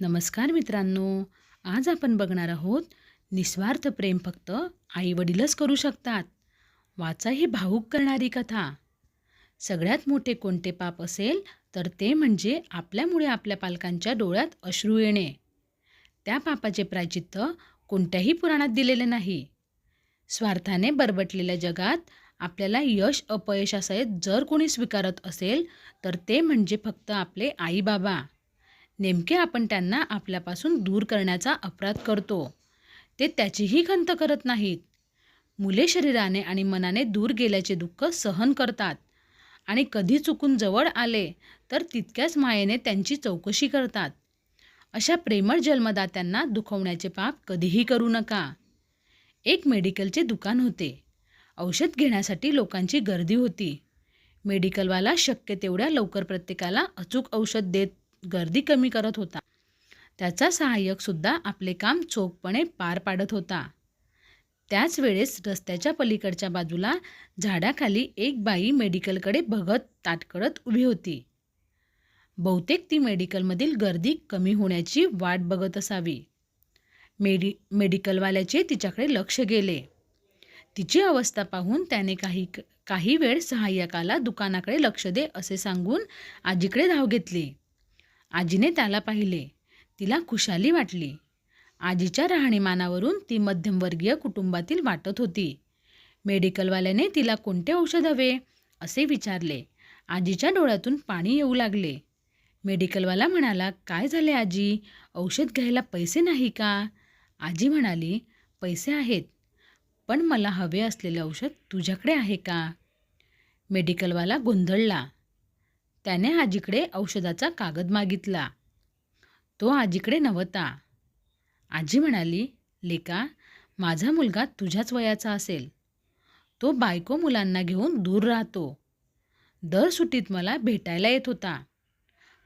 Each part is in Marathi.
नमस्कार मित्रांनो आज आपण बघणार आहोत निस्वार्थ प्रेम फक्त आईवडीलच करू शकतात. वाचा ही भावूक करणारी कथा. सगळ्यात मोठे कोणते पाप असेल तर ते म्हणजे आपल्यामुळे आपल्या पालकांच्या डोळ्यात अश्रू येणे. त्या पापाचे प्रायचित्त कोणत्याही पुराणात दिलेले नाही. स्वार्थाने बरबटलेल्या जगात आपल्याला यश अपयशासह जर कोणी स्वीकारत असेल तर ते म्हणजे फक्त आपले आई बाबा. नेमके आपण त्यांना आपल्यापासून दूर करण्याचा अपराध करतो. ते त्याचीही खंत करत नाहीत. मुले शरीराने आणि मनाने दूर गेल्याचे दुःख सहन करतात. आणि कधी चुकून जवळ आले तर तितक्याच मायेने त्यांची चौकशी करतात. अशा प्रेमळ जन्मदात्यांना दुखवण्याचे पाप कधीही करू नका. एक मेडिकलचे दुकान होते. औषध घेण्यासाठी लोकांची गर्दी होती. मेडिकलवाला शक्य तेवढ्या लवकर प्रत्येकाला अचूक औषध देत गर्दी कमी करत होता. त्याचा सहाय्यकसुद्धा आपले काम चोखपणे पार पाडत होता. त्याच वेळेस रस्त्याच्या पलीकडच्या बाजूला झाडाखाली एक बाई मेडिकलकडे बघत ताटकळत उभी होती. बहुतेक ती मेडिकलमधील गर्दी कमी होण्याची वाट बघत असावी. मेडि मेडिकलवाल्याचे तिच्याकडे लक्ष गेले. तिची अवस्था पाहून त्याने काही काही वेळ सहाय्यकाला दुकानाकडे लक्ष दे असे सांगून आजीकडे धाव घेतली. आजीने त्याला पाहिले. तिला खुशाली वाटली. आजीच्या राहणीमानावरून ती मध्यमवर्गीय कुटुंबातील वाटत होती. मेडिकलवाल्याने तिला कोणते औषध हवे? असे विचारले. आजीच्या डोळ्यातून पाणी येऊ लागले. मेडिकलवाला म्हणाला काय झाले आजी? औषध घ्यायला पैसे नाही का? आजी म्हणाली पैसे आहेत पण मला हवे असलेले औषध तुझ्याकडे आहे का? मेडिकलवाला गोंधळला. त्याने आजीकडे औषधाचा कागद मागितला. तो आजीकडे नव्हता. आजी म्हणाली लेका माझा मुलगा तुझ्याच वयाचा असेल. तो बायको मुलांना घेऊन दूर राहतो. दर सुट्टीत मला भेटायला येत होता.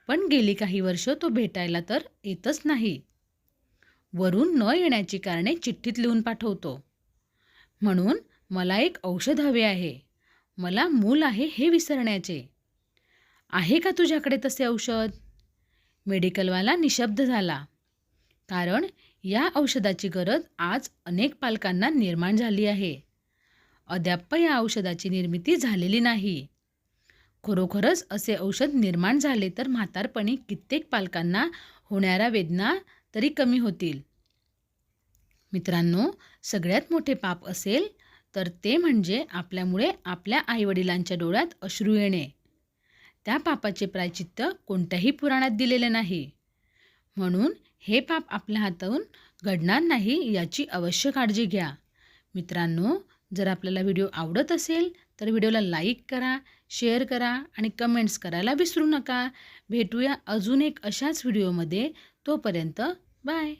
पण गेली काही वर्ष तो भेटायला तर येतच नाही. वरून न येण्याची कारणे चिठ्ठीत लिहून पाठवतो. म्हणून मला एक औषध हवे आहे. मला मूल आहे हे विसरण्याचे. आहे का तुझ्याकडे तसे औषध? मेडिकलवाला निशब्द झाला. कारण या औषधाची गरज आज अनेक पालकांना निर्माण झाली आहे. अद्याप या औषधाची निर्मिती झालेली नाही. खरोखरच असे औषध निर्माण झाले तर म्हातारपणी कित्येक पालकांना होणाऱ्या वेदना तरी कमी होतील. मित्रांनो सगळ्यात मोठे पाप असेल तर ते म्हणजे आपल्यामुळे आपल्या आईवडिलांच्या डोळ्यात अश्रू येणे. त्या पापाचे प्रायचित्त कोणत्याही पुराणात दिलेले नाही. म्हणून हे पाप आपल्या हाताहून घडणार नाही याची अवश्य काळजी घ्या. मित्रांनो जर आपल्याला व्हिडिओ आवडत असेल तर व्हिडिओला लाईक करा शेअर करा आणि कमेंट्स करायला विसरू नका. भेटूया अजून एक अशाच व्हिडिओमध्ये. तोपर्यंत बाय.